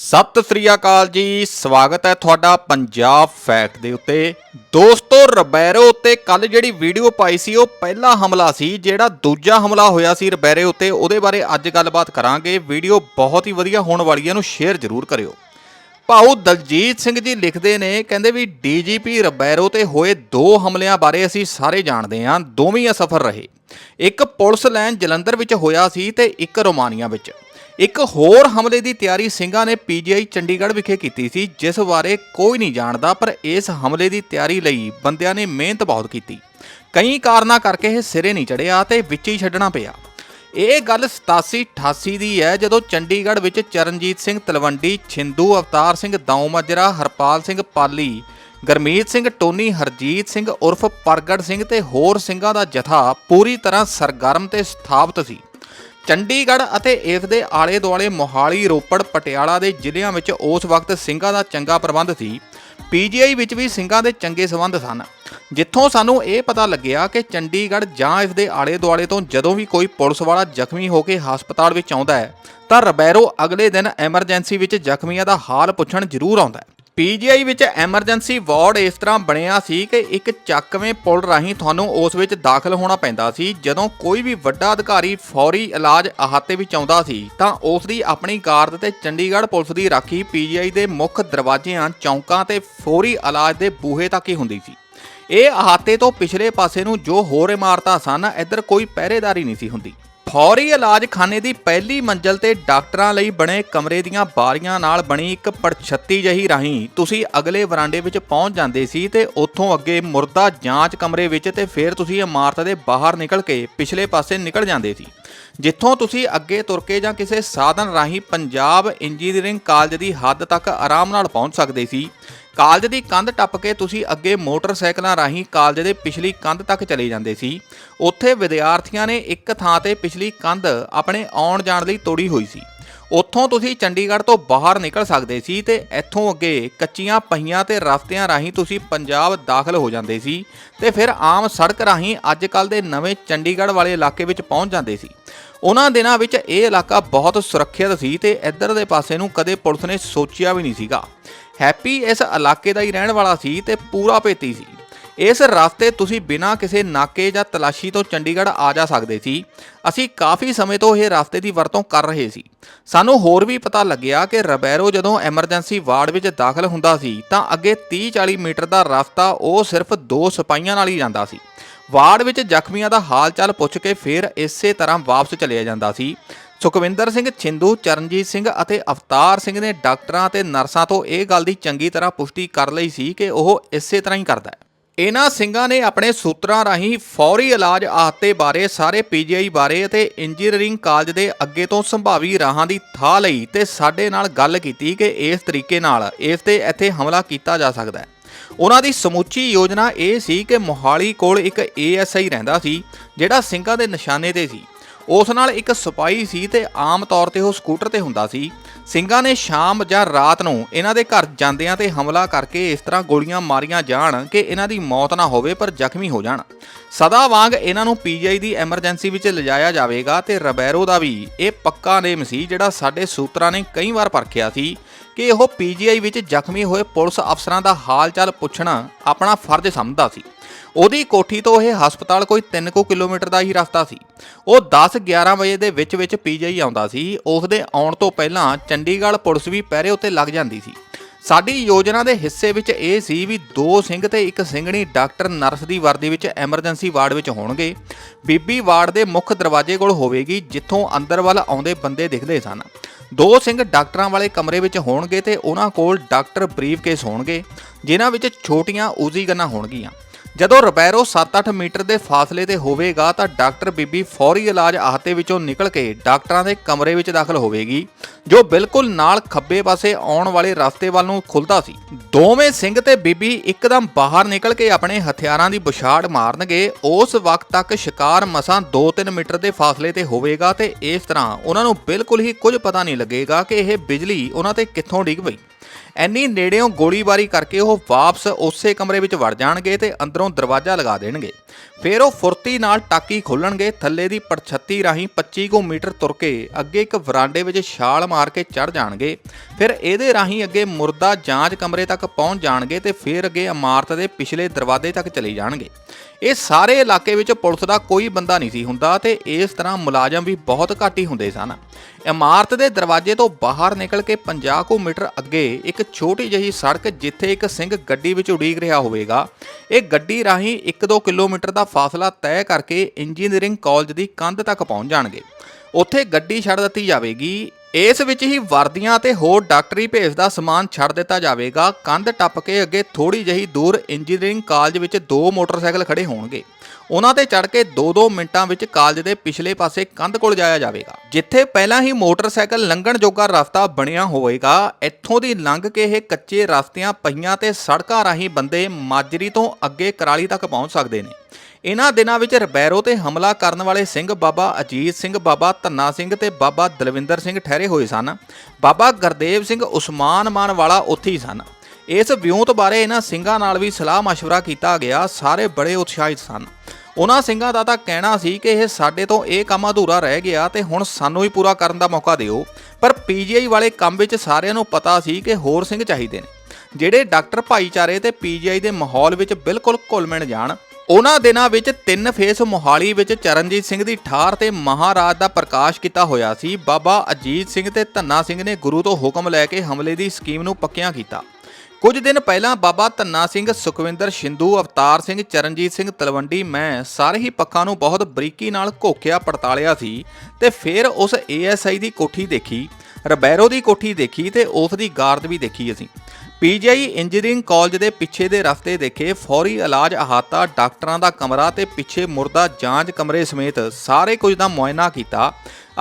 ਸਤਿ ਸ੍ਰੀ ਅਕਾਲ ਜੀ, ਸਵਾਗਤ ਹੈ ਤੁਹਾਡਾ ਪੰਜਾਬ ਫੈਕਟ ਦੇ ਉੱਤੇ। ਦੋਸਤੋ, ਰਬੈਰੋ ਉੱਤੇ ਕੱਲ ਜਿਹੜੀ ਵੀਡੀਓ ਪਾਈ ਸੀ, ਉਹ ਪਹਿਲਾ ਹਮਲਾ ਸੀ, ਜਿਹੜਾ ਦੂਜਾ ਹਮਲਾ ਹੋਇਆ ਸੀ ਰਬੈਰੇ ਉੱਤੇ। ਉਹਦੇ ਬਾਰੇ ਅੱਜ ਗੱਲਬਾਤ ਕਰਾਂਗੇ। ਵੀਡੀਓ ਬਹੁਤ ਹੀ ਵਧੀਆ ਹੋਣ ਵਾਲੀ ਹੈ ਇਹਨੂੰ ਸ਼ੇਅਰ ਜ਼ਰੂਰ ਕਰਿਓ। ਭਾਊ ਦਲਜੀਤ ਸਿੰਘ ਜੀ ਲਿਖਦੇ ਨੇ, ਕਹਿੰਦੇ ਵੀ ਡੀਜੀਪੀ ਰਬੈਰੋ ਤੇ ਹੋਏ ਦੋ ਹਮਲਿਆਂ ਬਾਰੇ ਅਸੀਂ ਸਾਰੇ ਜਾਣਦੇ ਹਾਂ, ਦੋਵੇਂ ਅਸਫਲ ਰਹੇ। ਇੱਕ ਪੁਲਿਸ ਲਾਈਨ ਜਲੰਧਰ ਵਿੱਚ ਹੋਇਆ ਸੀ ਤੇ ਇੱਕ ਰੋਮਾਨੀਆ ਵਿੱਚ। ਇੱਕ ਹੋਰ ਹਮਲੇ ਦੀ ਤਿਆਰੀ ਸਿੰਘਾਂ ਨੇ ਪੀਜੀਆਈ ਚੰਡੀਗੜ੍ਹ ਵਿਖੇ ਕੀਤੀ ਸੀ, ਜਿਸ ਬਾਰੇ ਕੋਈ ਨਹੀਂ ਜਾਣਦਾ, ਪਰ ਇਸ ਹਮਲੇ ਦੀ ਤਿਆਰੀ ਲਈ ਬੰਦਿਆਂ ਨੇ ਮਿਹਨਤ ਬਹੁਤ ਕੀਤੀ। ਕਈ ਕਾਰਨਾਂ ਕਰਕੇ ਇਹ ਸਿਰੇ ਨਹੀਂ ਚੜਿਆ ਤੇ ਵਿੱਚ ਹੀ ਛੱਡਣਾ ਪਿਆ। ਇਹ ਗੱਲ 87 88 ਦੀ ਹੈ, ਜਦੋਂ ਚੰਡੀਗੜ੍ਹ ਵਿੱਚ ਚਰਨਜੀਤ ਸਿੰਘ ਤਲਵੰਡੀ, ਛਿੰਦੂ ਅਵਤਾਰ ਸਿੰਘ ਦੌ ਮਾਜਰਾ ਹਰਪਾਲ ਸਿੰਘ ਪਾਲੀ, ਗਰਮੀਤ ਸਿੰਘ ਟੋਨੀ, ਹਰਜੀਤ ਸਿੰਘ ਉਰਫ ਪ੍ਰਗਟ ਸਿੰਘ ਤੇ ਹੋਰ ਸਿੰਘਾਂ ਦਾ ਜਥਾ ਪੂਰੀ ਤਰ੍ਹਾਂ ਸਰਗਰਮ ਤੇ ਸਥਾਪਿਤ ਸੀ। ਚੰਡੀਗੜ੍ਹ ਅਤੇ ਇਸ ਦੇ ਆਲੇ ਦੁਆਲੇ ਮੋਹਾਲੀ, ਰੋਪੜ, ਪਟਿਆਲਾ ਦੇ ਜ਼ਿਲ੍ਹਿਆਂ ਵਿੱਚ ਉਸ ਵਕਤ ਸਿੰਘਾਂ ਦਾ ਚੰਗਾ ਪ੍ਰਬੰਧ ਸੀ। ਪੀਜੀਆਈ ਵਿੱਚ ਵੀ ਸਿੰਘਾਂ ਦੇ ਚੰਗੇ ਸਬੰਧ ਸਨ। ਜਿੱਥੋਂ ਸਾਨੂੰ ਇਹ ਪਤਾ ਲੱਗਿਆ ਕਿ ਚੰਡੀਗੜ੍ਹ ਜਾਂ ਇਸ ਦੇ ਆਲੇ ਦੁਆਲੇ ਤੋਂ ਜਦੋਂ ਵੀ ਕੋਈ ਪੁਲਿਸ ਵਾਲਾ ਜ਼ਖਮੀ ਹੋ ਕੇ ਹਸਪਤਾਲ ਵਿੱਚ ਆਉਂਦਾ ਹੈ, ਤਾਂ ਰਬੈਰੋ ਅਗਲੇ ਦਿਨ ਐਮਰਜੈਂਸੀ ਵਿੱਚ ਜ਼ਖਮੀਆਂ ਦਾ ਹਾਲ ਪੁੱਛਣ ਜ਼ਰੂਰ ਆਉਂਦਾ ਹੈ। ਪੀਜੀਆਈ ਵਿੱਚ ਐਮਰਜੈਂਸੀ ਵਾਰਡ ਇਸ ਤਰ੍ਹਾਂ ਬਣਿਆ ਸੀ ਕਿ ਇੱਕ ਚੱਕਵੇਂ ਪੁਲ ਰਾਹੀਂ ਤੁਹਾਨੂੰ ਉਸ ਵਿੱਚ ਦਾਖਲ ਹੋਣਾ ਪੈਂਦਾ ਸੀ। ਜਦੋਂ ਕੋਈ ਵੀ ਵੱਡਾ ਅਧਿਕਾਰੀ ਫੌਰੀ ਇਲਾਜ ਅਹਾਤੇ ਵਿੱਚ ਆਉਂਦਾ ਸੀ, ਤਾਂ ਉਸ ਦੀ ਆਪਣੀ ਕਾਰ ਤੇ ਚੰਡੀਗੜ੍ਹ ਪੁਲਿਸ ਦੀ ਰਾਖੀ ਪੀਜੀਆਈ ਦੇ ਮੁੱਖ ਦਰਵਾਜ਼ਿਆਂ, ਚੌਂਕਾਂ ਤੇ ਫੌਰੀ ਇਲਾਜ ਦੇ ਬੂਹੇ ਤੱਕ ਹੀ ਹੁੰਦੀ ਸੀ। ਇਹ ਅਹਾਤੇ ਤੋਂ ਪਿਛਲੇ ਪਾਸੇ ਨੂੰ ਜੋ ਹੋਰ ਇਮਾਰਤਾਂ ਸਨ, ਇੱਧਰ ਕੋਈ ਪਹਿਰੇਦਾਰੀ ਨਹੀਂ ਸੀ ਹੁੰਦੀ। ਫੌਰੀ ਇਲਾਜ ਖਾਨੇ ਦੀ ਪਹਿਲੀ ਮੰਜ਼ਲ ਤੇ ਡਾਕਟਰਾਂ ਲਈ ਬਣੇ ਕਮਰੇ ਦੀਆਂ ਬਾਰੀਆਂ ਨਾਲ ਬਣੀ ਇੱਕ ਪੜਛੱਤੀ ਜਹੀ ਰਾਹੀਂ ਤੁਸੀਂ ਅਗਲੇ ਵਰਾਂਡੇ ਵਿੱਚ ਪਹੁੰਚ ਜਾਂਦੇ ਸੀ ਤੇ ਉੱਥੋਂ ਅੱਗੇ ਮੁਰਦਾ ਜਾਂਚ ਕਮਰੇ ਵਿੱਚ ਤੇ ਫਿਰ ਤੁਸੀਂ ਇਮਾਰਤ ਦੇ ਬਾਹਰ ਨਿਕਲ ਕੇ ਪਿਛਲੇ ਪਾਸੇ ਨਿਕਲ ਜਾਂਦੇ ਸੀ। ਜਿੱਥੋਂ ਤੁਸੀਂ ਅੱਗੇ ਤੁਰ ਕੇ ਜਾਂ ਕਿਸੇ ਸਾਧਨ ਰਾਹੀਂ ਪੰਜਾਬ ਇੰਜੀਨੀਅਰਿੰਗ ਕਾਲਜ ਦੀ ਹੱਦ ਤੱਕ ਆਰਾਮ ਨਾਲ ਪਹੁੰਚ ਸਕਦੇ ਸੀ। ਕਾਲਜ ਦੀ ਕੰਧ ਟੱਪ ਕੇ ਤੁਸੀਂ ਅੱਗੇ ਮੋਟਰਸਾਈਕਲਾਂ ਰਾਹੀਂ ਕਾਲਜ ਦੇ ਪਿਛਲੀ ਕੰਧ ਤੱਕ ਚਲੇ ਜਾਂਦੇ ਸੀ। ਉੱਥੇ ਵਿਦਿਆਰਥੀਆਂ ਨੇ ਇੱਕ ਥਾਂ ਤੇ ਪਿਛਲੀ ਕੰਧ ਆਪਣੇ ਆਉਣ ਜਾਣ ਲਈ ਤੋੜੀ ਹੋਈ ਸੀ। ਉੱਥੋਂ ਤੁਸੀਂ ਚੰਡੀਗੜ੍ਹ ਤੋਂ ਬਾਹਰ ਨਿਕਲ ਸਕਦੇ ਸੀ ਤੇ ਇੱਥੋਂ ਅੱਗੇ ਕੱਚੀਆਂ ਪਹੀਆਂ ਤੇ ਰਸਤਿਆਂ ਰਾਹੀਂ ਤੁਸੀਂ ਪੰਜਾਬ ਦਾਖਲ ਹੋ ਜਾਂਦੇ ਸੀ ਤੇ ਫਿਰ ਆਮ ਸੜਕ ਰਾਹੀਂ ਅੱਜ ਕੱਲ ਦੇ ਨਵੇਂ ਚੰਡੀਗੜ੍ਹ ਵਾਲੇ ਇਲਾਕੇ ਵਿੱਚ ਪਹੁੰਚ ਜਾਂਦੇ ਸੀ। ਉਹਨਾਂ ਦਿਨਾਂ ਵਿੱਚ ਇਹ ਇਲਾਕਾ ਬਹੁਤ ਸੁਰੱਖਿਅਤ ਸੀ ਤੇ ਇੱਧਰ ਦੇ ਪਾਸੇ ਨੂੰ ਕਦੇ ਪੁਲਿਸ ਨੇ ਸੋਚਿਆ ਵੀ ਨਹੀਂ ਸੀਗਾ। ਹੈਪੀ ਇਸ ਇਲਾਕੇ ਦਾ ਹੀ ਰਹਿਣ ਵਾਲਾ ਸੀ ਤੇ ਪੂਰਾ ਭੇਤੀ ਸੀ। ਇਸ ਰਸਤੇ ਤੁਸੀਂ ਬਿਨਾਂ ਕਿਸੇ ਨਾਕੇ ਜਾਂ ਤਲਾਸ਼ੀ ਤੋਂ ਚੰਡੀਗੜ੍ਹ ਆ ਜਾ ਸਕਦੇ ਸੀ। ਅਸੀਂ ਕਾਫੀ ਸਮੇਂ ਤੋਂ ਇਹ ਰਸਤੇ ਦੀ ਵਰਤੋਂ ਕਰ ਰਹੇ ਸੀ। ਸਾਨੂੰ ਹੋਰ ਵੀ ਪਤਾ ਲੱਗਿਆ ਕਿ ਰਬੈਰੋ ਜਦੋਂ ਐਮਰਜੈਂਸੀ ਵਾਰਡ ਵਿੱਚ ਦਾਖਲ ਹੁੰਦਾ ਸੀ, ਤਾਂ ਅੱਗੇ 30-40 ਮੀਟਰ ਦਾ ਰਸਤਾ ਉਹ ਸਿਰਫ ਦੋ ਸਿਪਾਹੀਆਂ ਨਾਲ ਹੀ ਜਾਂਦਾ ਸੀ। ਵਾਰਡ ਵਿੱਚ ਜ਼ਖਮੀਆਂ ਦਾ ਹਾਲ ਚਾਲ ਪੁੱਛ ਕੇ ਫਿਰ ਇਸੇ ਤਰ੍ਹਾਂ ਵਾਪਸ ਚਲਿਆ ਜਾਂਦਾ ਸੀ। ਸੁਖਵਿੰਦਰ ਸਿੰਘ, ਛਿੰਦੂ, ਚਰਨਜੀਤ ਸਿੰਘ ਅਤੇ ਅਵਤਾਰ ਸਿੰਘ ਨੇ ਡਾਕਟਰਾਂ ਅਤੇ ਨਰਸਾਂ ਤੋਂ ਇਹ ਗੱਲ ਦੀ ਚੰਗੀ ਤਰ੍ਹਾਂ ਪੁਸ਼ਟੀ ਕਰ ਲਈ ਸੀ ਕਿ ਉਹ ਇਸੇ ਤਰ੍ਹਾਂ ਹੀ ਕਰਦਾ ਹੈ। ਇਹਨਾਂ ਸਿੰਘਾਂ ਨੇ ਆਪਣੇ ਸੂਤਰਾਂ ਰਾਹੀਂ ਫੌਰੀ ਇਲਾਜ ਆਹਤੇ ਬਾਰੇ, ਸਾਰੇ ਪੀਜੀਆਈ ਬਾਰੇ ਅਤੇ ਇੰਜੀਨੀਅਰਿੰਗ ਕਾਲਜ ਦੇ ਅੱਗੇ ਤੋਂ ਸੰਭਾਵੀ ਰਾਹਾਂ ਦੀ ਥਾਂ ਲਈ ਤੇ ਸਾਡੇ ਨਾਲ ਗੱਲ ਕੀਤੀ ਕਿ ਇਸ ਤਰੀਕੇ ਨਾਲ ਇਸ ਤੇ ਇੱਥੇ ਹਮਲਾ ਕੀਤਾ ਜਾ ਸਕਦਾ ਹੈ। ਉਹਨਾਂ ਦੀ ਸਮੁੱਚੀ ਯੋਜਨਾ ਇਹ ਸੀ ਕਿ ਮੋਹਾਲੀ ਕੋਲ ਇੱਕ ਏਐਸਆਈ ਰਹਿੰਦਾ ਸੀ, ਜਿਹੜਾ ਸਿੰਘਾਂ ਦੇ ਨਿਸ਼ਾਨੇ ਤੇ ਸੀ। ਉਸ ਨਾਲ ਇੱਕ ਸਿਪਾਹੀ ਸੀ ਤੇ ਆਮ ਤੌਰ ਤੇ ਉਹ ਸਕੂਟਰ ਤੇ ਹੁੰਦਾ ਸੀ। ਸਿੰਘਾਂ ਨੇ ਸ਼ਾਮ ਜਾਂ ਰਾਤ ਨੂੰ ਇਹਨਾਂ ਦੇ ਘਰ ਜਾਂਦਿਆਂ ਤੇ ਹਮਲਾ ਕਰਕੇ ਇਸ ਤਰ੍ਹਾਂ ਗੋਲੀਆਂ ਮਾਰੀਆਂ ਜਾਣ ਕਿ ਇਹਨਾਂ ਦੀ ਮੌਤ ਨਾ ਹੋਵੇ ਪਰ ਜ਼ਖਮੀ ਹੋ ਜਾਣ। ਸਦਾ ਵਾਂਗ ਇਹਨਾਂ ਨੂੰ ਪੀਜੀਆਈ ਦੀ ਐਮਰਜੈਂਸੀ ਵਿੱਚ ਲਿਜਾਇਆ ਜਾਵੇਗਾ ਤੇ ਰਬੈਰੋ ਦਾ ਵੀ ਇਹ ਪੱਕਾ ਨੇਮ ਸੀ ਜਿਹੜਾ ਸਾਡੇ ਸੂਤਰਾਂ ਨੇ ਕਈ ਵਾਰ ਪਰਖਿਆ ਸੀ ਕਿ ਉਹ ਪੀਜੀਆਈ ਵਿੱਚ ਜ਼ਖਮੀ ਹੋਏ ਪੁਲਿਸ ਅਫਸਰਾਂ ਦਾ ਹਾਲ ਚਾਲ ਪੁੱਛਣਾ ਆਪਣਾ ਫਰਜ਼ ਸਮਝਦਾ ਸੀ। ਉਹਦੀ ਕੋਠੀ ਤੋਂ ਇਹ ਹਸਪਤਾਲ ਕੋਈ 3 ਕੁ ਕਿਲੋਮੀਟਰ ਦਾ ਹੀ ਰਸਤਾ ਸੀ। ਉਹ 10-11 ਵਜੇ ਦੇ ਵਿੱਚ ਵਿੱਚ ਪੀਜੀਆਈ ਆਉਂਦਾ ਸੀ। ਉਸ ਦੇ ਆਉਣ ਤੋਂ ਪਹਿਲਾਂ ਚੰਡੀਗੜ੍ਹ ਪੁਲਿਸ ਵੀ ਪਹਿਰੇ ਉੱਤੇ ਲੱਗ ਜਾਂਦੀ ਸੀ। ਸਾਡੀ ਯੋਜਨਾ ਦੇ ਹਿੱਸੇ ਵਿੱਚ ਇਹ ਸੀ ਵੀ ਦੋ ਸਿੰਘ ਤੇ ਇੱਕ ਸਿੰਘਣੀ ਡਾਕਟਰ ਨਰਸ ਦੀ ਵਰਦੀ ਵਿੱਚ ਐਮਰਜੈਂਸੀ ਵਾਰਡ ਵਿੱਚ ਹੋਣਗੇ। ਬੀਬੀ ਵਾਰਡ ਦੇ ਮੁੱਖ ਦਰਵਾਜ਼ੇ ਕੋਲ ਹੋਵੇਗੀ, ਜਿੱਥੋਂ ਅੰਦਰ ਵੱਲ ਆਉਂਦੇ ਬੰਦੇ ਦਿਖਦੇ ਸਨ। ਦੋ ਸਿੰਘ ਡਾਕਟਰਾਂ ਵਾਲੇ ਕਮਰੇ ਵਿੱਚ ਹੋਣਗੇ ਤੇ ਉਹਨਾਂ ਕੋਲ ਡਾਕਟਰ ਬਰੀਫ ਕੇਸ ਹੋਣਗੇ, ਜਿਨ੍ਹਾਂ ਵਿੱਚ ਛੋਟੀਆਂ ਊਜ਼ੀ ਗਨਾਂ ਹੋਣਗੀਆਂ। ਜਦੋਂ ਰਬੈਰੋ 7-8 ਮੀਟਰ ਦੇ ਫਾਸਲੇ ਤੇ ਹੋਵੇਗਾ ਤਾਂ ਡਾਕਟਰ ਬੀਬੀ ਫੌਰੀ ਇਲਾਜ ਆਹਤੇ ਵਿੱਚੋਂ ਨਿਕਲ ਕੇ ਡਾਕਟਰਾਂ ਦੇ ਕਮਰੇ ਵਿੱਚ ਦਾਖਲ ਹੋਵੇਗੀ, ਜੋ ਬਿਲਕੁਲ ਨਾਲ ਖੱਬੇ ਪਾਸੇ ਆਉਣ ਵਾਲੇ ਰਸਤੇ ਵੱਲ ਨੂੰ ਖੁੱਲਦਾ ਸੀ। ਦੋਵੇਂ ਸਿੰਘ ਤੇ ਬੀਬੀ ਇੱਕਦਮ ਬਾਹਰ ਨਿਕਲ ਕੇ ਆਪਣੇ ਹਥਿਆਰਾਂ ਦੀ ਬੁਛਾੜ ਮਾਰਨਗੇ, ਉਸ ਵਕਤ ਤੱਕ ਸ਼ਿਕਾਰ ਮਸਾਂ 2-3 ਮੀਟਰ ਦੇ ਫਾਸਲੇ ਤੇ ਹੋਵੇਗਾ ਤੇ ਇਸ ਤਰ੍ਹਾਂ ਉਹਨਾਂ ਨੂੰ ਬਿਲਕੁਲ ਹੀ ਕੁਝ ਪਤਾ ਨਹੀਂ ਲੱਗੇਗਾ ਕਿ ਇਹ ਬਿਜਲੀ ਉਹਨਾਂ ਤੇ ਕਿੱਥੋਂ ਡਿੱਗ ਪਈ। ਐਨੀ ਨੇੜਿਓਂ ਗੋਲੀਬਾਰੀ ਕਰਕੇ ਉਹ ਵਾਪਸ ਉਸੇ ਕਮਰੇ ਵਿੱਚ ਵੜ ਜਾਣਗੇ ਤੇ ਅੰਦਰੋਂ ਦਰਵਾਜ਼ਾ ਲਗਾ ਦੇਣਗੇ। ਫਿਰ ਉਹ ਫੁਰਤੀ ਨਾਲ ਟਾਕੀ ਖੋਲਣਗੇ, ਥੱਲੇ ਦੀ ਪੜਛੱਤੀ ਰਾਹੀਂ 25 ਕੁ ਮੀਟਰ ਤੁਰ ਕੇ ਅੱਗੇ ਇੱਕ ਵਰਾਂਡੇ ਵਿੱਚ ਛਾਲ ਮਾਰ ਕੇ ਚੜ ਜਾਣਗੇ। ਫਿਰ ਇਹਦੇ ਰਾਹੀਂ ਅੱਗੇ ਮੁਰਦਾ ਜਾਂਚ ਕਮਰੇ ਤੱਕ ਪਹੁੰਚ ਜਾਣਗੇ ਤੇ ਫਿਰ ਅੱਗੇ ਇਮਾਰਤ ਦੇ ਪਿਛਲੇ ਦਰਵਾਜ਼ੇ ਤੱਕ ਚਲੇ ਜਾਣਗੇ। ਇਹ ਸਾਰੇ ਇਲਾਕੇ ਵਿੱਚ ਪੁਲਿਸ ਦਾ ਕੋਈ ਬੰਦਾ ਨਹੀਂ ਸੀ ਹੁੰਦਾ ਤੇ ਇਸ ਤਰ੍ਹਾਂ ਮੁਲਾਜ਼ਮ ਵੀ ਬਹੁਤ ਘੱਟ ਹੀ ਹੁੰਦੇ ਸਨ। ਇਮਾਰਤ ਦੇ ਦਰਵਾਜ਼ੇ ਤੋਂ ਬਾਹਰ ਨਿਕਲ ਕੇ 50 ਕੁ ਮੀਟਰ ਅੱਗੇ ਇੱਕ ਛੋਟੀ ਜਿਹੀ ਸੜਕ ਜਿੱਥੇ ਇੱਕ ਸਿੰਘ ਗੱਡੀ ਵਿੱਚ ਉਡੀਕ ਰਿਹਾ ਹੋਵੇਗਾ। ਇਹ ਗੱਡੀ ਰਾਹੀਂ 1-2 ਕਿਲੋਮੀਟਰ ਦਾ ਫਾਸਲਾ ਤੈਅ ਕਰਕੇ ਇੰਜੀਨੀਅਰਿੰਗ ਕਾਲਜ ਦੀ ਕੰਧ ਤੱਕ ਪਹੁੰਚ ਜਾਣਗੇ। ਉੱਥੇ ਗੱਡੀ ਛੱਡ ਦਿੱਤੀ ਜਾਵੇਗੀ। ਇਸ ਵਿੱਚ ਹੀ ਵਰਦੀਆਂ ਤੇ ਹੋਰ ਡਾਕਟਰੀ ਭੇਸ ਦਾ ਸਮਾਨ ਛੱਡ ਦਿੱਤਾ ਜਾਵੇਗਾ। ਕੰਧ ਟੱਪ ਕੇ ਅੱਗੇ ਥੋੜੀ ਜਿਹੀ ਦੂਰ ਇੰਜੀਨੀਅਰਿੰਗ ਕਾਲਜ ਵਿੱਚ ਦੋ ਮੋਟਰਸਾਈਕਲ ਖੜੇ ਹੋਣਗੇ। ਉਹਨਾਂ ਤੇ ਚੜ ਕੇ 2-2 ਮਿੰਟਾਂ ਵਿੱਚ ਕਾਲਜ ਦੇ ਪਿਛਲੇ ਪਾਸੇ ਕੰਧ ਕੋਲ ਜਾਇਆ ਜਾਵੇਗਾ। ਜਿੱਥੇ ਪਹਿਲਾਂ ਹੀ ਮੋਟਰਸਾਈਕਲ ਲੰਘਣ ਜੋਗਾ ਰਸਤਾ ਬਣਿਆ ਹੋਵੇਗਾ ਇੱਥੋਂ ਦੀ ਲੰਘ ਕੇ ਇਹ ਕੱਚੇ ਰਸਤਿਆਂ ਪਹੀਆਂ ਤੇ ਸੜਕਾਂ ਰਾਹੀਂ ਬੰਦੇ ਮਾਜਰੀ ਤੋਂ ਅੱਗੇ ਕਰਾਲੀ ਤੱਕ ਪਹੁੰਚ ਸਕਦੇ ਨੇ ਇਹਨਾਂ ਦਿਨਾਂ ਵਿੱਚ ਰਬੈਰੋ ਤੇ ਹਮਲਾ ਕਰਨ ਵਾਲੇ ਸਿੰਘ ਬਾਬਾ ਅਜੀਤ ਸਿੰਘ ਬਾਬਾ ਧੰਨਾ ਸਿੰਘ ਤੇ ਬਾਬਾ ਦਲਵਿੰਦਰ ਸਿੰਘ ਠਹਿਰੇ ਹੋਏ ਸਨ ਬਾਬਾ ਗੁਰਦੇਵ ਸਿੰਘ ਉਸਮਾਨ ਮਾਨ ਵਾਲਾ ਉੱਥੇ ਹੀ ਸਨ ਇਸ ਵਿਉਂਤ ਬਾਰੇ ਇਹਨਾਂ ਸਿੰਘਾਂ ਨਾਲ ਵੀ ਸਲਾਹ مشورہ ਕੀਤਾ ਗਿਆ ਸਾਰੇ ਬੜੇ ਉਤਸ਼ਾਹਿਤ ਸਨ ਉਹਨਾਂ ਸਿੰਘਾਂ ਦਾ ਤਾਂ ਕਹਿਣਾ ਸੀ ਕਿ ਇਹ ਸਾਡੇ ਤੋਂ ਇਹ ਕੰਮ ਅਧੂਰਾ ਰਹਿ ਗਿਆ ਤੇ ਹੁਣ ਸਾਨੂੰ ਹੀ ਪੂਰਾ ਕਰਨ ਦਾ ਮੌਕਾ ਦਿਓ। ਪਰ ਪੀਜੀਆਈ ਵਾਲੇ ਕੰਮ ਵਿੱਚ ਸਾਰਿਆਂ ਨੂੰ ਪਤਾ ਸੀ ਕਿ ਹੋਰ ਸਿੰਘ ਚਾਹੀਦੇ ਨੇ। ਜਿਹੜੇ ਡਾਕਟਰ ਭਾਈਚਾਰੇ ਤੇ ਪੀਜੀਆਈ ਦੇ ਮਾਹੌਲ ਵਿੱਚ ਬਿਲਕੁਲ ਘੁਲ ਮਿਲ ਜਾਣ, ਉਹਨਾਂ ਦਿਨਾਂ ਵਿੱਚ ਤਿੰਨ ਫੇਸ ਮੋਹਾਲੀ ਵਿੱਚ ਚਰਨਜੀਤ ਸਿੰਘ ਦੀ ਠਾਰ ਤੇ ਮਹਾਰਾਜ ਦਾ ਪ੍ਰਕਾਸ਼ ਕੀਤਾ ਹੋਇਆ ਸੀ। ਬਾਬਾ ਅਜੀਤ ਸਿੰਘ ਤੇ ਧੰਨਾ ਸਿੰਘ ਨੇ ਗੁਰੂ ਤੋਂ ਹੁਕਮ ਲੈ ਕੇ ਹਮਲੇ ਦੀ ਸਕੀਮ ਨੂੰ ਪੱਕਿਆਂ ਕੀਤਾ। ਕੁਝ ਦਿਨ ਪਹਿਲਾਂ ਬਾਬਾ ਧੰਨਾ ਸਿੰਘ ਸੁਖਵਿੰਦਰ ਸ਼ਿੰਦੂ, ਅਵਤਾਰ ਸਿੰਘ ਚਰਨਜੀਤ ਸਿੰਘ ਤਲਵੰਡੀ, ਮੈਂ ਸਾਰੇ ਹੀ ਪੱਖਾਂ ਨੂੰ ਬਹੁਤ ਬਰੀਕੀ ਨਾਲ ਘੋਖਿਆ, ਪੜਤਾਲਿਆ ਸੀ ਤੇ ਫਿਰ ਉਸ ਏਐਸਆਈ ਦੀ ਕੋਠੀ ਦੇਖੀ, ਰਬੈਰੋ ਦੀ ਕੋਠੀ ਦੇਖੀ ਤੇ ਉਸ ਦੀ ਗਾਰਦ ਵੀ ਦੇਖੀ ਅਸੀਂ। ਪੀਜੀਆਈ ਇੰਜੀਨੀਅਰਿੰਗ ਕਾਲਜ ਦੇ ਪਿੱਛੇ ਦੇ ਰਸਤੇ ਦੇਖੇ, ਫੌਰੀ ਇਲਾਜ ਅਹਾਤਾ, ਡਾਕਟਰਾਂ ਦਾ ਕਮਰਾ ਤੇ ਪਿੱਛੇ ਮੁਰਦਾ ਜਾਂਚ ਕਮਰੇ ਸਮੇਤ ਸਾਰੇ ਕੁਝ ਦਾ ਮੁਆਇਨਾ ਕੀਤਾ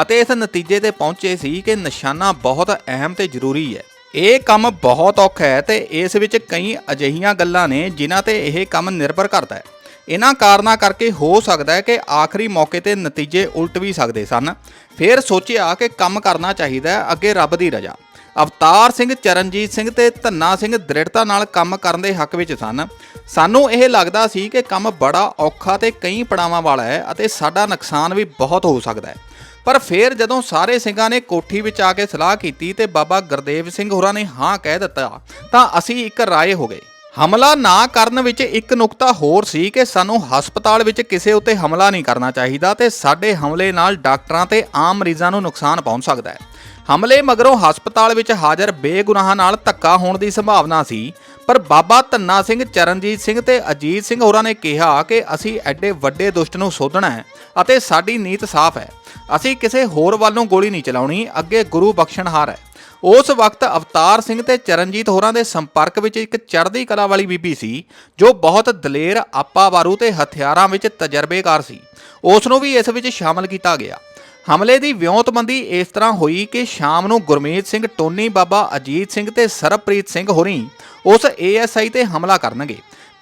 ਅਤੇ ਇਸ ਨਤੀਜੇ ਤੇ ਪਹੁੰਚੇ ਸੀ ਕਿ ਨਿਸ਼ਾਨਾ ਬਹੁਤ ਅਹਿਮ ਤੇ ਜ਼ਰੂਰੀ ਹੈ। ਇਹ ਕੰਮ ਬਹੁਤ ਔਖਾ ਹੈ ਤੇ ਇਸ ਵਿੱਚ ਕਈ ਅਜਿਹੀਆਂ ਗੱਲਾਂ ਨੇ ਜਿਨ੍ਹਾਂ ਤੇ ਇਹ ਕੰਮ ਨਿਰਭਰ ਕਰਦਾ ਹੈ। ਇਹਨਾਂ ਕਾਰਨਾਂ ਕਰਕੇ ਹੋ ਸਕਦਾ ਹੈ ਕਿ ਆਖਰੀ ਮੌਕੇ ਤੇ ਨਤੀਜੇ ਉਲਟ ਵੀ ਸਕਦੇ ਸਨ। ਫਿਰ ਸੋਚਿਆ ਕਿ ਕੰਮ ਕਰਨਾ ਚਾਹੀਦਾ ਹੈ, ਅੱਗੇ ਰੱਬ ਦੀ ਰਜ਼ਾ। ਅਵਤਾਰ ਸਿੰਘ, ਚਰਨਜੀਤ ਸਿੰਘ ਤੇ ਧੰਨਾ ਸਿੰਘ ਦ੍ਰਿੜਤਾ ਨਾਲ ਕੰਮ ਕਰਨ ਦੇ ਹੱਕ ਵਿੱਚ ਸਨ। ਸਾਨੂੰ ਇਹ ਲੱਗਦਾ ਸੀ ਕਿ ਕੰਮ ਬੜਾ ਔਖਾ ਤੇ ਕਈ ਪੜਾਵਾਂ ਵਾਲਾ ਹੈ ਅਤੇ ਸਾਡਾ ਨੁਕਸਾਨ ਵੀ ਬਹੁਤ ਹੋ ਸਕਦਾ ਹੈ। ਪਰ ਫਿਰ ਜਦੋਂ ਸਾਰੇ ਸਿੰਘਾਂ ਨੇ ਕੋਠੀ ਵਿੱਚ ਆ ਕੇ ਸਲਾਹ ਕੀਤੀ ਤੇ ਬਾਬਾ ਗੁਰਦੇਵ ਸਿੰਘ ਹੋਰਾਂ ਨੇ ਹਾਂ ਕਹਿ ਦਿੱਤਾ, ਤਾਂ ਅਸੀਂ ਇੱਕ ਰਾਏ ਹੋ ਗਏ। ਹਮਲਾ ਨਾ ਕਰਨ ਵਿੱਚ ਇੱਕ ਨੁਕਤਾ ਹੋਰ ਸੀ ਕਿ ਸਾਨੂੰ ਹਸਪਤਾਲ ਵਿੱਚ ਕਿਸੇ ਉੱਤੇ ਹਮਲਾ ਨਹੀਂ ਕਰਨਾ ਚਾਹੀਦਾ ਤੇ ਸਾਡੇ ਹਮਲੇ ਨਾਲ ਡਾਕਟਰਾਂ ਤੇ ਆਮ ਮਰੀਜ਼ਾਂ ਨੂੰ ਨੁਕਸਾਨ ਪਹੁੰਚ ਸਕਦਾ ਹੈ। ਹਮਲੇ ਮਗਰੋਂ ਹਸਪਤਾਲ ਵਿੱਚ ਹਾਜ਼ਰ ਬੇਗੁਨਾਹਾਂ ਨਾਲ ਧੱਕਾ ਹੋਣ ਦੀ ਸੰਭਾਵਨਾ ਸੀ ਪਰ ਬਾਬਾ ਧੰਨਾ ਸਿੰਘ, ਚਰਨਜੀਤ ਸਿੰਘ ਤੇ ਅਜੀਤ ਸਿੰਘ ਹੋਰਾਂ ਨੇ ਕਿਹਾ ਕਿ ਅਸੀਂ ਐਡੇ ਵੱਡੇ ਦੁਸ਼ਟ ਨੂੰ ਸੋਧਣਾ ਹੈ ਅਤੇ ਸਾਡੀ ਨੀਤ ਸਾਫ਼ ਹੈ। ਅਸੀਂ ਕਿਸੇ ਹੋਰ ਵੱਲ ਨੂੰ ਗੋਲੀ ਨਹੀਂ ਚਲਾਉਣੀ, ਅੱਗੇ ਗੁਰੂ ਬਖਸ਼ਣਹਾਰ ਹੈ। ਉਸ ਵਕਤ ਅਵਤਾਰ ਸਿੰਘ ਤੇ ਚਰਨਜੀਤ ਹੋਰਾਂ ਦੇ ਸੰਪਰਕ ਵਿੱਚ ਇੱਕ ਚੜ੍ਹਦੀ ਕਲਾ ਵਾਲੀ ਬੀਬੀ ਸੀ, ਜੋ ਬਹੁਤ ਦਲੇਰ ਆਪਾਵਾਰੂ ਤੇ ਹਥਿਆਰਾਂ ਵਿੱਚ ਤਜਰਬੇਕਾਰ ਸੀ। ਉਸ ਨੂੰ ਵੀ ਇਸ ਵਿੱਚ ਸ਼ਾਮਲ ਕੀਤਾ ਗਿਆ। ਹਮਲੇ ਦੀ ਵਿਉਂਤਬੰਦੀ ਇਸ ਤਰ੍ਹਾਂ ਹੋਈ ਕਿ ਸ਼ਾਮ ਨੂੰ ਗੁਰਮੀਤ ਸਿੰਘ ਟੋਨੀ, ਬਾਬਾ ਅਜੀਤ ਸਿੰਘ ਤੇ ਸਰਬਪ੍ਰੀਤ ਸਿੰਘ ਹੋਰੀ ਉਸ ਏਐਸਆਈ ਤੇ ਹਮਲਾ ਕਰਨਗੇ।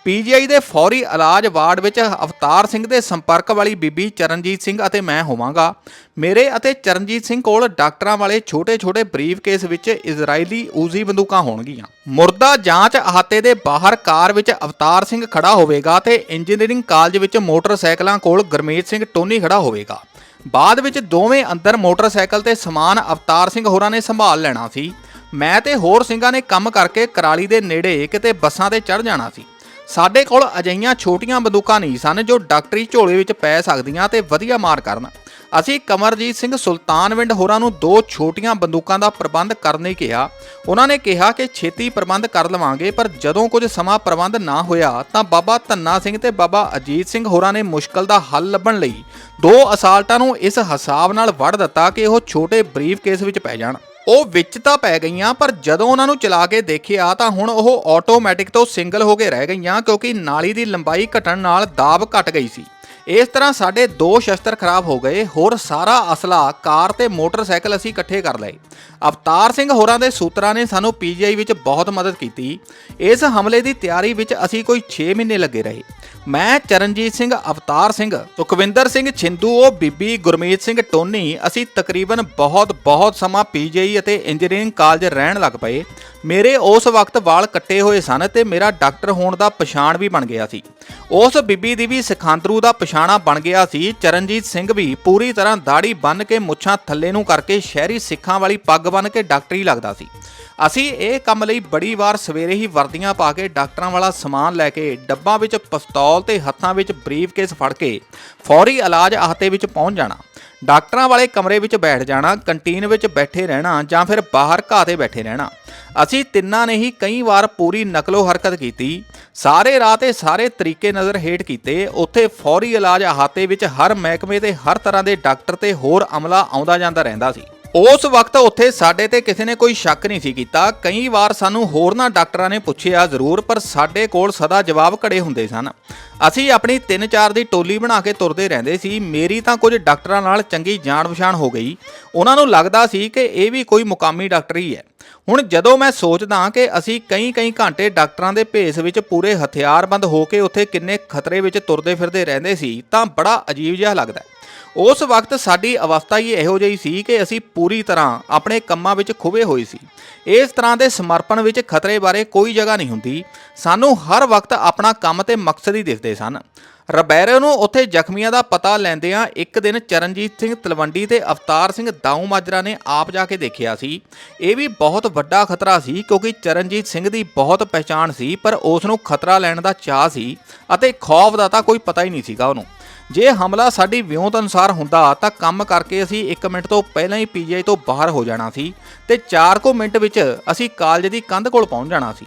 ਪੀਜੀਆਈ ਦੇ ਫੌਰੀ ਇਲਾਜ ਵਾਰਡ ਵਿੱਚ ਅਵਤਾਰ ਸਿੰਘ ਦੇ ਸੰਪਰਕ ਵਾਲੀ ਬੀਬੀ ਚਰਨਜੀਤ ਸਿੰਘ ਅਤੇ ਮੈਂ ਹੋਵਾਂਗਾ। ਮੇਰੇ ਅਤੇ ਚਰਨਜੀਤ ਸਿੰਘ ਕੋਲ ਡਾਕਟਰਾਂ ਵਾਲੇ ਛੋਟੇ-ਛੋਟੇ ਬਰੀਫ ਕੇਸ ਵਿੱਚ ਇਜ਼ਰਾਈਲੀ ਊਜ਼ੀ ਬੰਦੂਕਾਂ ਹੋਣਗੀਆਂ। ਮੁਰਦਾ ਜਾਂਚ ਅਹਾਤੇ ਦੇ ਬਾਹਰ ਕਾਰ ਵਿੱਚ ਅਵਤਾਰ ਸਿੰਘ ਖੜਾ ਹੋਵੇਗਾ ਤੇ ਇੰਜੀਨੀਅਰਿੰਗ ਕਾਲਜ ਵਿੱਚ ਮੋਟਰਸਾਈਕਲਾਂ ਕੋਲ ਗੁਰਮੀਤ ਸਿੰਘ ਟੋਨੀ ਖੜਾ ਹੋਵੇਗਾ। ਬਾਅਦ ਵਿੱਚ ਦੋਵੇਂ ਅੰਦਰ ਮੋਟਰਸਾਈਕਲ ਤੇ ਸਮਾਨ ਅਵਤਾਰ ਸਿੰਘ ਹੋਰਾਂ ਨੇ ਸੰਭਾਲ ਲੈਣਾ ਸੀ। ਮੈਂ ਤੇ ਹੋਰ ਸਿੰਘਾਂ ਨੇ ਕੰਮ ਕਰਕੇ ਕਰਾਲੀ ਦੇ ਨੇੜੇ ਕਿਤੇ ਬੱਸਾਂ ਤੇ ਚੜ ਜਾਣਾ ਸੀ। ਸਾਡੇ ਕੋਲ ਅਜਿਹੀਆਂ ਛੋਟੀਆਂ ਬੰਦੂਕਾਂ ਨਹੀਂ ਸਨ ਜੋ ਡਾਕਟਰੀ ਝੋਲੇ ਵਿੱਚ ਪੈ ਸਕਦੀਆਂ ਤੇ ਵਧੀਆ ਮਾਰ ਕਰਨ। ਅਸੀਂ ਕਮਰਜੀਤ ਸਿੰਘ ਸੁਲਤਾਨਵਿੰਡ ਹੋਰਾਂ ਨੂੰ ਦੋ ਛੋਟੀਆਂ ਬੰਦੂਕਾਂ ਦਾ ਪ੍ਰਬੰਧ ਕਰਨ ਲਈ ਕਿਹਾ। ਉਹਨਾਂ ਨੇ ਕਿਹਾ ਕਿ ਛੇਤੀ ਪ੍ਰਬੰਧ ਕਰ ਲਵਾਂਗੇ, ਪਰ ਜਦੋਂ ਕੁਝ ਸਮਾਂ ਪ੍ਰਬੰਧ ਨਾ ਹੋਇਆ ਤਾਂ ਬਾਬਾ ਧੰਨਾ ਸਿੰਘ ਤੇ ਬਾਬਾ ਅਜੀਤ ਸਿੰਘ ਹੋਰਾਂ ਨੇ ਮੁਸ਼ਕਲ ਦਾ ਹੱਲ ਲੱਭਣ ਲਈ ਦੋ ਅਸਾਲਟਾਂ ਨੂੰ ਇਸ ਹਿਸਾਬ ਨਾਲ ਵੜ ਦਿੱਤਾ ਕਿ ਉਹ ਛੋਟੇ ਬਰੀਫ ਕੇਸ ਵਿੱਚ ਪੈ ਜਾਣ। ਉਹ ਵਿੱਚ ਤਾਂ ਪੈ ਗਈਆਂ, ਪਰ ਜਦੋਂ ਉਹਨਾਂ ਨੂੰ ਚਲਾ ਕੇ ਦੇਖਿਆ ਤਾਂ ਹੁਣ ਉਹ ਆਟੋਮੈਟਿਕ ਤੋਂ ਸਿੰਗਲ ਹੋ ਕੇ ਰਹਿ ਗਈਆਂ, ਕਿਉਂਕਿ ਨਾਲੀ ਦੀ ਲੰਬਾਈ ਘਟਣ ਨਾਲ ਦਾਬ ਘਟ ਗਈ ਸੀ। ਇਸ ਤਰ੍ਹਾਂ ਸਾਡੇ ਦੋ ਸ਼ਸਤਰ ਖਰਾਬ ਹੋ ਗਏ, ਹੋਰ ਸਾਰਾ ਅਸਲਾ ਕਾਰ ਤੇ ਮੋਟਰਸਾਈਕਲ ਅਸੀਂ ਇਕੱਠੇ ਕਰ ਲਏ। ਅਵਤਾਰ ਸਿੰਘ ਹੋਰਾਂ ਦੇ ਸੂਤਰਾਂ ਨੇ ਸਾਨੂੰ ਪੀਜੀਆਈ ਵਿੱਚ ਬਹੁਤ ਮਦਦ ਕੀਤੀ। ਇਸ ਹਮਲੇ ਦੀ ਤਿਆਰੀ ਵਿੱਚ ਅਸੀਂ ਕੋਈ 6 ਮਹੀਨੇ ਲੱਗੇ ਰਹੇ। ਮੈਂ ਚਰਨਜੀਤ ਸਿੰਘ, ਅਵਤਾਰ ਸਿੰਘ, ਸੁਖਵਿੰਦਰ ਸਿੰਘ ਛਿੰਦੂ, ਉਹ ਬੀਬੀ ਗੁਰਮੀਤ ਸਿੰਘ ਟੋਨੀ, ਅਸੀਂ ਤਕਰੀਬਨ ਬਹੁਤ ਬਹੁਤ ਸਮਾਂ ਪੀਜੀਆਈ ਅਤੇ ਇੰਜੀਨੀਅਰਿੰਗ ਕਾਲਜ ਰਹਿਣ ਲੱਗ ਪਏ। ਮੇਰੇ ਉਸ ਵਕਤ ਵਾਲ ਕੱਟੇ ਹੋਏ ਸਨ ਤੇ ਮੇਰਾ ਡਾਕਟਰ ਹੋਣ ਦਾ ਪਛਾਣ ਵੀ ਬਣ ਗਿਆ ਸੀ। ਉਸ ਬੀਬੀ ਦੀ ਵੀ ਸਿਖਾਂਦਰੂ ਦਾ ਪਛਾਣਾ ਬਣ ਗਿਆ ਸੀ। ਚਰਨਜੀਤ ਸਿੰਘ ਵੀ ਪੂਰੀ ਤਰ੍ਹਾਂ ਦਾੜੀ ਬੰਨ ਕੇ ਮੁੱਛਾਂ ਥੱਲੇ ਨੂੰ ਕਰਕੇ ਸ਼ਹਿਰੀ ਸਿੱਖਾਂ ਵਾਲੀ ਪੱਗ ਬੰਨ ਕੇ ਡਾਕਟਰੀ ਲੱਗਦਾ ਸੀ। ਅਸੀਂ ਇਹ ਕੰਮ ਲਈ ਬੜੀ ਵਾਰ ਸਵੇਰੇ ਹੀ ਵਰਦੀਆਂ ਪਾ ਕੇ ਡਾਕਟਰਾਂ ਵਾਲਾ ਸਮਾਨ ਲੈ ਕੇ ਡੱਬਾਂ ਵਿੱਚ, ਪਿਸਤੌਲ ਤੇ ਹੱਥਾਂ ਵਿੱਚ ਬਰੀਫਕੇਸ ਫੜ ਕੇ ਫੌਰੀ ਇਲਾਜ ਆਹਤੇ ਵਿੱਚ ਪਹੁੰਚ ਜਾਣਾ। ਡਾਕਟਰਾਂ ਵਾਲੇ ਕਮਰੇ ਵਿੱਚ ਬੈਠ ਜਾਣਾ, ਕੰਟੀਨ ਵਿੱਚ ਬੈਠੇ ਰਹਿਣਾ ਜਾਂ ਫਿਰ ਬਾਹਰ ਘਾਹ ਤੇ ਬੈਠੇ ਰਹਿਣਾ। ਅਸੀਂ ਤਿੰਨਾਂ ਨੇ ਹੀ ਕਈ ਵਾਰ ਪੂਰੀ ਨਕਲੋ ਹਰਕਤ ਕੀਤੀ। ਸਾਰੇ ਰਾਹ ਤੇ ਸਾਰੇ ਤਰੀਕੇ ਨਜ਼ਰ ਹੇਠ ਕੀਤੇ। ਉੱਥੇ ਫੌਰੀ ਇਲਾਜ ਅਹਾਤੇ ਵਿੱਚ ਹਰ ਮਹਿਕਮੇ ਤੇ ਹਰ ਤਰ੍ਹਾਂ ਦੇ ਡਾਕਟਰ ਤੇ ਹੋਰ ਅਮਲਾ ਆਉਂਦਾ ਜਾਂਦਾ ਰਹਿੰਦਾ ਸੀ। ਉਸ ਵਕਤ ਉੱਥੇ ਸਾਡੇ ਤੇ ਕਿਸੇ ਨੇ ਕੋਈ ਸ਼ੱਕ ਨਹੀਂ ਸੀ ਕੀਤਾ। ਕਈ ਵਾਰ ਸਾਨੂੰ ਹੋਰਨਾਂ ਡਾਕਟਰਾਂ ਨੇ ਪੁੱਛਿਆ ਜ਼ਰੂਰ, ਪਰ ਸਾਡੇ ਕੋਲ ਸਦਾ ਜਵਾਬ ਘੜੇ ਹੁੰਦੇ ਸਨ। ਅਸੀਂ ਆਪਣੀ 3-4 ਦੀ ਟੋਲੀ ਬਣਾ ਕੇ ਤੁਰਦੇ ਰਹਿੰਦੇ ਸੀ। ਮੇਰੀ ਤਾਂ ਕੁਝ ਡਾਕਟਰਾਂ ਨਾਲ ਚੰਗੀ ਜਾਣ ਪਛਾਣ ਹੋ ਗਈ। ਉਹਨਾਂ ਨੂੰ ਲੱਗਦਾ ਸੀ ਕਿ ਇਹ ਵੀ ਕੋਈ ਮੁਕਾਮੀ ਡਾਕਟਰ ਹੀ। ਹੈ ਹੁਣ ਜਦੋਂ ਮੈਂ ਸੋਚਦਾ ਕਿ ਅਸੀਂ ਕਈ-ਕਈ ਘੰਟੇ ਡਾਕਟਰਾਂ ਦੇ ਭੇਸ ਵਿੱਚ ਪੂਰੇ ਹਥਿਆਰਬੰਦ ਹੋ ਕੇ ਉੱਥੇ ਕਿੰਨੇ ਖਤਰੇ ਵਿੱਚ ਤੁਰਦੇ ਫਿਰਦੇ ਰਹਿੰਦੇ ਸੀ, ਤਾਂ ਬੜਾ ਅਜੀਬ ਜਿਹਾ ਲੱਗਦਾ ਹੈ। ਉਸ ਵਕਤ ਸਾਡੀ ਅਵਸਥਾ ਹੀ ਇਹੋ ਜਿਹੀ ਸੀ ਕਿ ਅਸੀਂ ਪੂਰੀ ਤਰ੍ਹਾਂ ਆਪਣੇ ਕੰਮਾਂ ਵਿੱਚ ਖੁਬੇ ਹੋਏ ਸੀ। ਇਸ ਤਰ੍ਹਾਂ ਦੇ ਸਮਰਪਣ ਵਿੱਚ ਖਤਰੇ ਬਾਰੇ ਕੋਈ ਜਗ੍ਹਾ ਨਹੀਂ ਹੁੰਦੀ। ਸਾਨੂੰ ਹਰ ਵਕਤ ਆਪਣਾ ਕੰਮ ਤੇ ਮਕਸਦ ਹੀ ਦਿਖਦੇ ਸਨ। ਰਬੈਰੋ ਨੂੰ ਉੱਥੇ ਜ਼ਖਮੀਆਂ ਦਾ ਪਤਾ ਲੈਂਦਿਆਂ ਇੱਕ ਦਿਨ ਚਰਨਜੀਤ ਸਿੰਘ ਤਲਵੰਡੀ ਤੇ ਅਵਤਾਰ ਸਿੰਘ ਦਾਊ ਮਾਜਰਾ ਨੇ ਆਪ ਜਾ ਕੇ ਦੇਖਿਆ ਸੀ। ਇਹ ਵੀ ਬਹੁਤ ਵੱਡਾ ਖਤਰਾ ਸੀ ਕਿਉਂਕਿ ਚਰਨਜੀਤ ਸਿੰਘ ਦੀ ਬਹੁਤ ਪਹਿਚਾਣ ਸੀ, ਪਰ ਉਸ ਨੂੰ ਖਤਰਾ ਲੈਣ ਦਾ ਚਾਹ ਸੀ ਅਤੇ ਖੌਫ ਦਾ ਤਾਂ ਕੋਈ ਪਤਾ ਹੀ ਨਹੀਂ ਸੀਗਾ ਉਹਨੂੰ। ਜੇ ਹਮਲਾ ਸਾਡੀ ਵਿਉਂਤ ਅਨੁਸਾਰ ਹੁੰਦਾ ਤਾਂ ਕੰਮ ਕਰਕੇ ਅਸੀਂ 1 ਮਿੰਟ ਤੋਂ ਪਹਿਲਾਂ ਹੀ ਪੀਜੀਆਈ ਤੋਂ ਬਾਹਰ ਹੋ ਜਾਣਾ ਸੀ ਤੇ 4 ਕੁ ਮਿੰਟ ਵਿੱਚ ਅਸੀਂ ਕਾਲਜ ਦੀ ਕੰਧ ਕੋਲ ਪਹੁੰਚ ਜਾਣਾ ਸੀ।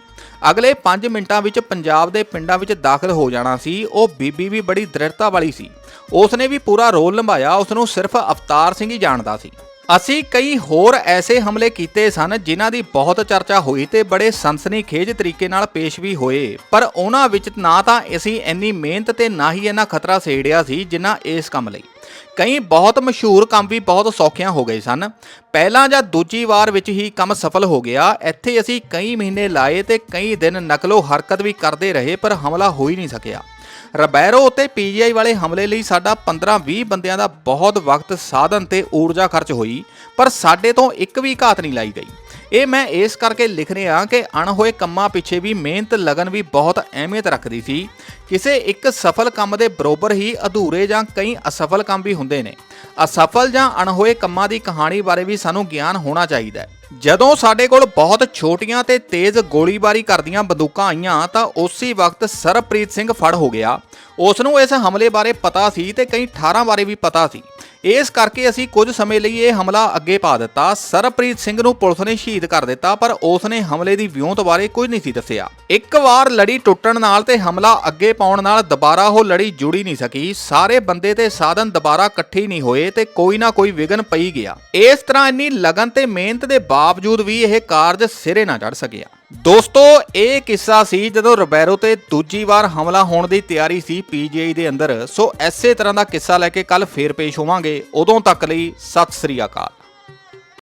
ਅਗਲੇ 5 ਮਿੰਟਾਂ ਵਿੱਚ ਪੰਜਾਬ ਦੇ ਪਿੰਡਾਂ ਵਿੱਚ ਦਾਖਲ ਹੋ ਜਾਣਾ ਸੀ। ਉਹ ਬੀਬੀ ਵੀ ਬੜੀ ਦ੍ਰਿੜਤਾ ਵਾਲੀ ਸੀ। ਉਸ ਨੇ ਵੀ ਪੂਰਾ ਰੋਲ ਨਿਭਾਇਆ। ਉਸ ਨੂੰ ਸਿਰਫ ਅਵਤਾਰ ਸਿੰਘ ਹੀ ਜਾਣਦਾ ਸੀ। ਅਸੀਂ ਕਈ ਹੋਰ ਐਸੇ ਹਮਲੇ ਕੀਤੇ ਸਨ ਜਿਨ੍ਹਾਂ ਦੀ ਬਹੁਤ ਚਰਚਾ ਹੋਈ ਤੇ ਬੜੇ ਸਨਸਨੀਖੇਜ ਤਰੀਕੇ ਨਾਲ ਪੇਸ਼ ਵੀ ਹੋਏ। ਪਰ ਉਹਨਾਂ ਵਿੱਚ ਨਾ ਤਾਂ ਅਸੀਂ ਇੰਨੀ ਮਿਹਨਤ ਤੇ ਨਾ ਹੀ ਇੰਨਾ ਖਤਰਾ ਸੇੜਿਆ ਸੀ ਜਿੰਨਾ ਇਸ ਕੰਮ ਲਈ। ਕਈ ਬਹੁਤ ਮਸ਼ਹੂਰ ਕੰਮ ਵੀ ਬਹੁਤ ਸੌਖਿਆਂ ਹੋ ਗਏ ਸਨ। ਪਹਿਲਾਂ ਜਾਂ ਦੂਜੀ ਵਾਰ ਵਿੱਚ ਹੀ ਕੰਮ ਸਫਲ ਹੋ ਗਿਆ। ਇੱਥੇ ਅਸੀਂ ਕਈ ਮਹੀਨੇ ਲਾਏ ਤੇ ਕਈ ਦਿਨ ਨਕਲੋ ਹਰਕਤ ਵੀ ਕਰਦੇ ਰਹੇ ਪਰ ਹਮਲਾ ਹੋ ਹੀ ਨਹੀਂ ਸਕਿਆ। ਰਬੈਰੋ ਉਤੇ ਪੀਜੀਆਈ ਵਾਲੇ ਹਮਲੇ ਲਈ ਸਾਡਾ 15-20 ਬੰਦਿਆਂ ਦਾ ਬਹੁਤ ਵਕਤ ਸਾਧਨ ਤੇ ਊਰਜਾ ਖਰਚ ਹੋਈ, ਪਰ ਸਾਡੇ ਤੋਂ ਇੱਕ ਵੀ ਘਾਤ ਨਹੀਂ ਲਾਈ ਗਈ। ਇਹ ਮੈਂ ਇਸ ਕਰਕੇ ਲਿਖ ਰਿਹਾ ਕਿ ਅਣਹੋਏ ਕੰਮਾਂ ਪਿੱਛੇ ਵੀ ਮਿਹਨਤ, ਲਗਨ ਵੀ ਬਹੁਤ ਅਹਿਮੀਅਤ ਰੱਖਦੀ ਸੀ। ਕਿਸੇ ਇੱਕ ਸਫਲ ਕੰਮ ਦੇ ਬਰੋਬਰ ਹੀ ਅਧੂਰੇ ਜਾਂ ਕਈ ਅਸਫਲ ਕੰਮ ਵੀ ਹੁੰਦੇ ਨੇ। ਅਸਫਲ ਜਾਂ ਅਣਹੋਏ ਕੰਮਾਂ ਦੀ ਕਹਾਣੀ ਬਾਰੇ ਵੀ ਸਾਨੂੰ ਗਿਆਨ ਹੋਣਾ ਚਾਹੀਦਾ ਹੈ। ਜਦੋਂ ਸਾਡੇ ਕੋਲ ਬਹੁਤ ਛੋਟੀਆਂ ਤੇ ਤੇਜ਼ ਗੋਲੀਬਾਰੀ ਕਰਦੀਆਂ ਬੰਦੂਕਾਂ ਆਈਆਂ, ਤਾਂ ਉਸੇ ਵਕਤ ਸਰਪ੍ਰੀਤ ਸਿੰਘ ਫੜ ਹੋ ਗਿਆ। ਉਸ ਨੂੰ ਇਸ ਹਮਲੇ ਬਾਰੇ ਪਤਾ ਸੀ ਤੇ ਕਈ 18 ਬਾਰੇ ਵੀ ਪਤਾ ਸੀ। ਇਸ ਕਰਕੇ ਅਸੀਂ ਕੁਝ ਸਮੇਂ ਲਈ ਇਹ ਹਮਲਾ ਅੱਗੇ ਪਾ ਦਿੱਤਾ। ਸਰਪ੍ਰੀਤ ਸਿੰਘ ਨੂੰ ਪੁਲਿਸ ਨੇ ਸ਼ਹੀਦ ਕਰ ਦਿੱਤਾ, ਪਰ ਉਸ ਨੇ ਹਮਲੇ ਦੀ ਵਿਉਂਤ ਬਾਰੇ ਕੁਝ ਨਹੀਂ ਸੀ ਦੱਸਿਆ। ਇੱਕ ਵਾਰ ਲੜੀ ਟੁੱਟਣ ਨਾਲ ਤੇ ਹਮਲਾ ਅੱਗੇ ਪਾਉਣ ਨਾਲ ਦੁਬਾਰਾ ਉਹ ਲੜੀ ਜੁੜੀ ਨਹੀਂ ਸਕੀ। ਸਾਰੇ ਬੰਦੇ ਤੇ ਸਾਧਨ ਦੁਬਾਰਾ ਇਕੱਠੇ ਨਹੀਂ ਹੋਏ ਤੇ ਕੋਈ ਨਾ ਕੋਈ ਵਿਗਨ ਪਈ ਗਿਆ। ਇਸ ਤਰ੍ਹਾਂ ਇੰਨੀ ਲਗਨ ਤੇ ਮਿਹਨਤ ਦੇ ਬਾਅਦ ਬਾਵਜੂਦ ਵੀ ਇਹ ਕਾਰਜ ਸਿਰੇ ਨਾ ਚੜ ਸਕਿਆ। ਦੋਸਤੋ, ਇਹ ਕਿੱਸਾ ਸੀ ਜਦੋਂ ਰਬੈਰੋ ਤੇ ਦੂਜੀ ਵਾਰ ਹਮਲਾ ਹੋਣ ਦੀ ਤਿਆਰੀ ਸੀ ਪੀਜੀਆਈ ਦੇ ਅੰਦਰ। ਸੋ ਐਸੇ ਤਰ੍ਹਾਂ ਦਾ ਕਿੱਸਾ ਲੈ ਕੇ ਕੱਲ ਫੇਰ ਪੇਸ਼ ਹੋਵਾਂਗੇ। ਉਦੋਂ ਤੱਕ ਲਈ ਸਤਿ ਸ੍ਰੀ ਅਕਾਲ।